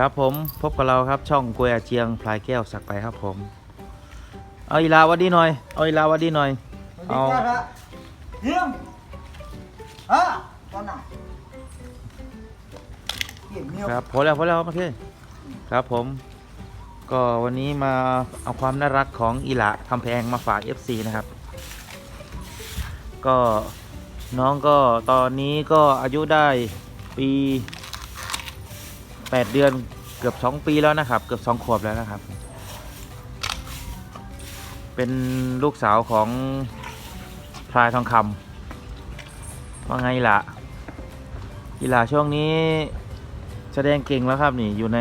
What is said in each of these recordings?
ครับผมพบกับเราครับช่องกวยอาเจียงพลายแก้วสักไปครับผม เอาอีลาวัดดีหน่อยเอาอีลาวัดดีหน่อย เอา เยี่ยมอะตอนไหนเยี่ยมเมียวครับพอแล้วพอแล้วโอเคครับผม ก็วันนี้มาเอาความน่ารักของอีหละคำแพงมาฝาก FC นะครับ ก็น้องก็ตอนนี้ก็อายุได้ปี 8 เดือนเกือบ 2 ปีแล้วนะครับ เกือบ 2 ขวบแล้วนะครับ เป็นลูกสาวของพลายทองคำว่าไงล่ะอีหล่าช่วงนี้แสดงเก่งแล้วครับนี่อยู่ใน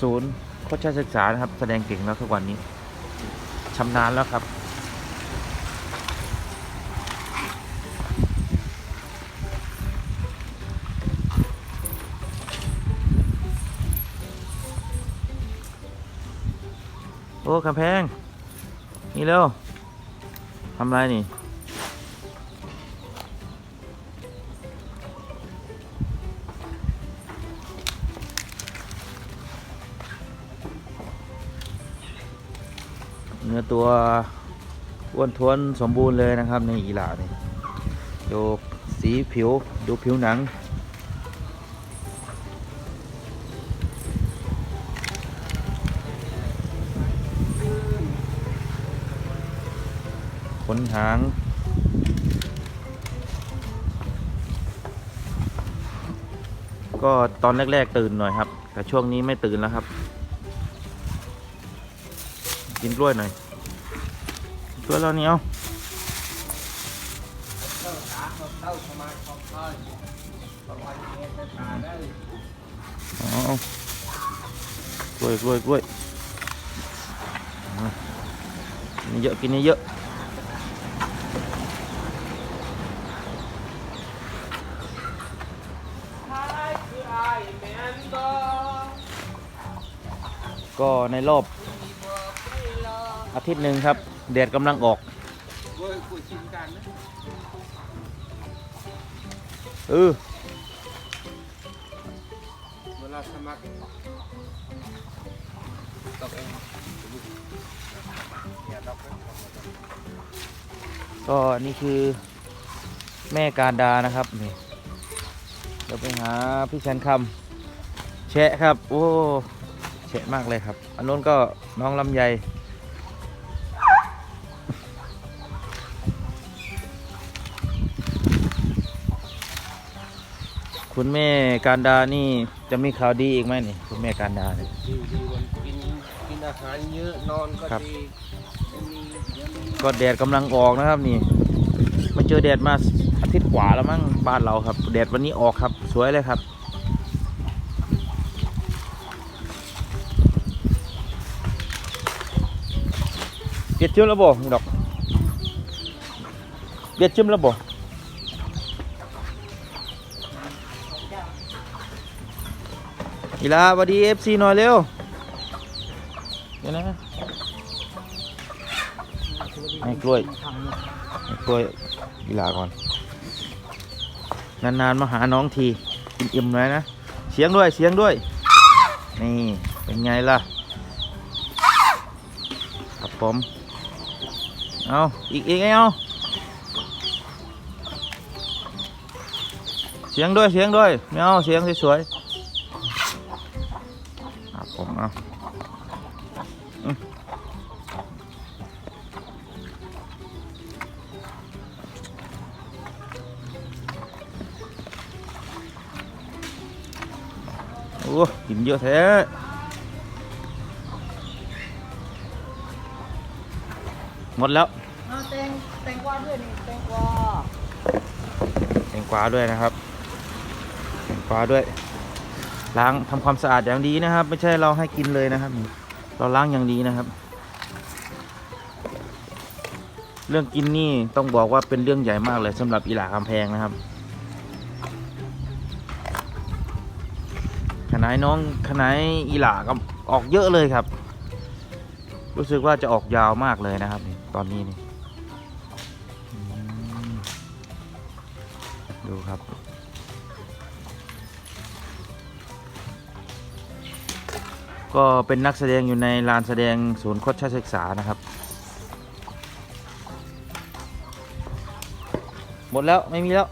ศูนย์โคชศึกษานะครับ แสดงเก่งแล้วทุกวันนี้ชำนาญแล้วครับ กำแพง นี่เร็วทำไรนี่ เนื้อตัวอ้วนท้วนสมบูรณ์เลยนะครับในอีหลานี่ดูสีผิวดูผิวหนัง ขนหาง ก็ตอนแรก ๆ ตื่นหน่อยครับ แต่ช่วงนี้ไม่ตื่นแล้วครับ กินกล้วยหน่อยกล้วยเราเนียเอากล้วยกล้วยกล้วยอะกินเยอะกินเยอะ ก็ในรอบอาทิตย์หนึ่งครับ แดดกำลังออกเออเวลาสมัครตกเองก็นี่คือแม่การดานะครับนี่เราไปหาพี่ชันคำแชะครับ โอ้ แชะมากเลยครับ อันนู้นก็น้องลำไย คุณแม่การดานี่จะมีข่าวดีอีกไหมนี่ คุณแม่การดาเนี่ย ดีดีวันกินกินอาหารเยอะนอนก็ครับ ดีไม่มีเดี๋ยวมีก็แดดกำลังออกนะครับนี่มาเจอแดดมาอาทิตย์กว่าแล้วมั้งบ้านเราครับ แดดวันนี้ออกครับ สวยเลยครับ เบียดจิ้มแล้วบ่ดอกเบียดจิ้มแล้วบ่อีลาสวัสดีเอฟซีหน่อยเร็วเดี๋ยวนะให้กล้วยให้กล้วยอีลาก่อน นานๆมาหาน้องทีอิ่มๆหน่อยนะ เสียงด้วยเสียงด้วย นี่ เป็นไงล่ะครับผม เอาอีกอีกไงเอาเสียงด้วยเสียงด้วยไม่เอาเสียงสวยๆครับผมเอาอืมโอ้กินเยอะแท้ หมดแล้วเอาแตงแตงกวาด้วยนี่แตงกวาแตงกวาด้วยนะครับแตงกวาด้วย ล้างทำความสะอาดอย่างดีนะครับ ไม่ใช่เราให้กินเลยนะครับ เราล้างอย่างดีนะครับ เรื่องกินนี่ต้องบอกว่าเป็นเรื่องใหญ่มากเลยสำหรับอีหลาคำแพงนะครับขนายน้องขนายอีหลาก็ออกเยอะเลยครับ รู้สึกว่าจะออกยาวมากเลยนะครับนี่ตอนนี้นี่ดูครับ ก็เป็นนักแสดงอยู่ในลานแสดงศูนย์คดชาติศึกษานะครับ หมดแล้วไม่มีแล้ว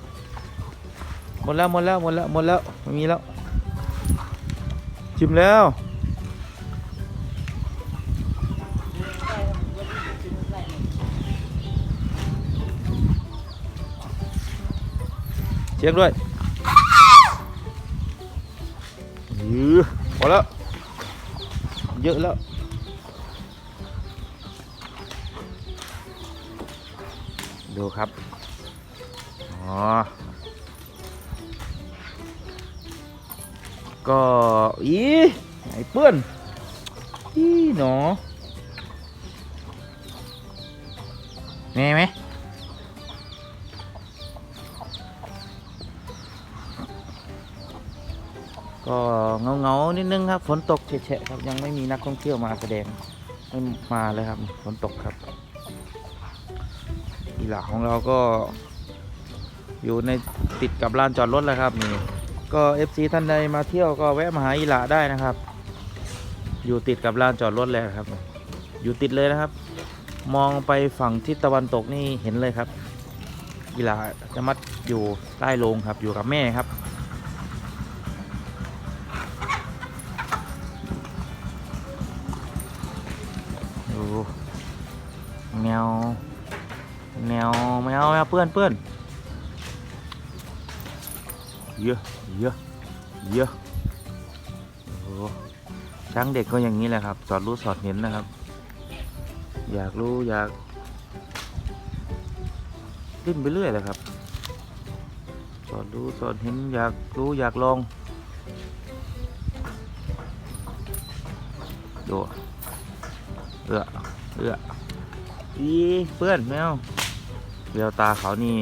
หมดแล้วหมดแล้วหมดแล้วหมดแล้วไม่มีแล้วชิมแล้ว ช็คด้วยยือพอแล้ว เยอะแล้วดูครับ อ๋อ ก็อีไอ้เปื้อนอีหนอแม่ไหม ก็เงาเงานิดนึงครับ ฝนตกเฉะๆครับ ยังไม่มีนักท่องเที่ยวมาแสดงไม่มาเลยครับ ฝนตกครับอีหลาของเราก็ อยู่ในติดกับลานจอดรถแล้วครับนี่ก็ FC ท่านใดมาเที่ยวก็แวะมาหาอีหลาได้นะครับ อยู่ติดกับลานจอดรถเลยครับ อยู่ติดเลยนะครับ มองไปฝั่งทิศตะวันตกนี่เห็นเลยครับอีหลาจะมัดอยู่ใต้โรงครับ อยู่กับแม่ครับ วแมวแมวแมวเปื้อนเปื้อนเยอะเยอะเยอะโอ้โหช้างเด็กก็อย่างนี้แหละครับ สอดรู้สอดเห็นนะครับ อยากรู้อยากดิ้นไปเรื่อยเลยครับ สอดรู้สอดเห็นอยากรู้อยากลองดูเอือเอือ อีเพื่อนแมวเววตาเขานี่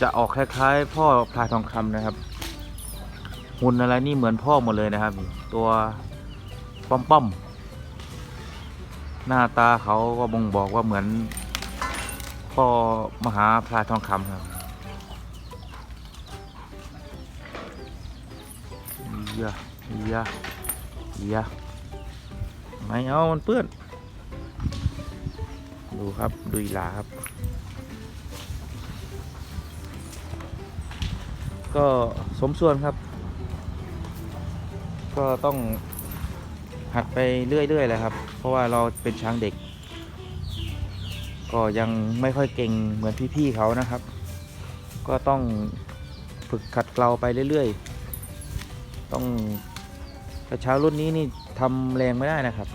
จะออกคล้ายๆ พ่อพลายทองคำนะครับ หุ่นอะไรนี่เหมือนพ่อหมดเลยนะครับ ตัวป้อมป้อมๆหน้าตาเขาก็บ่งบอกว่าเหมือน พ่อมหาพลายทองคำครับเยอะเยอะเยอะไม่เอามันเปื้อน ดูครับดูอีหลาครับ ก็สมส่วนครับ ก็ต้องหัดไปเรื่อยๆเลยครับ เพราะว่าเราเป็นช้างเด็ก ก็ยังไม่ค่อยเก่งเหมือนพี่ๆเขานะครับ ก็ต้องฝึกขัดเกลาไปเรื่อยๆ ต้องกระเช้ารุ่นนี้นี่ทำแรงไม่ได้นะครับ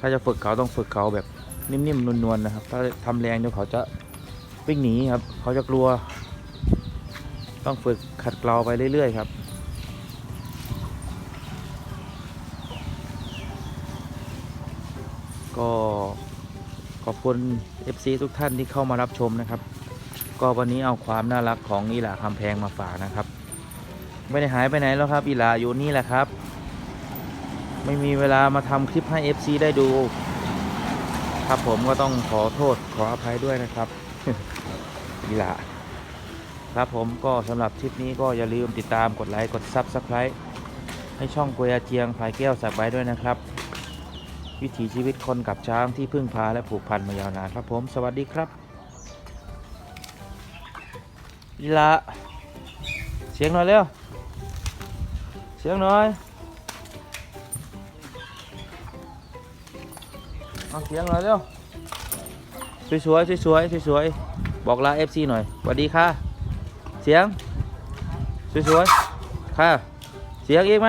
ถ้าจะฝึกเขาต้องฝึกเขาแบบ นิ่มๆนวลๆนะครับ ถ้าทำแรงเดี๋ยวเขาจะวิ่งหนีครับ เขาจะกลัว ต้องฝึกขัดเกลาไปเรื่อยๆครับก็ขอบคุณ FC ทุกท่านที่เข้ามารับชมนะครับ ก็วันนี้เอาความน่ารักของอีหลาคำแพงมาฝากนะครับ ไม่ได้หายไปไหนแล้วครับอีหลาอยู่นี่แหละครับ ไม่มีเวลามาทำคลิปให้ FC ได้ดู ครับผมก็ต้องขอโทษขออภัยด้วยนะครับอีหลาครับผมก็สำหรับคลิปนี้ก็อย่าลืมติดตามกดไลค์กด Subscribe ให้ช่องกวยอาเจียงภายแก้วสักไว้ด้วยนะครับ วิถีชีวิตคนกับช้างที่พึ่งพาและผูกพันมายาวนานครับผม สวัสดีครับอีหลาเสียงหน่อยเร็วเสียงหน่อย เอาเสียงหน่อยเร็วสวยๆสวยๆสวยๆบอกลาเอฟซีหน่อยสวัสดีค่ะ เสียง สวยๆค่ะ เสียงอีกไหม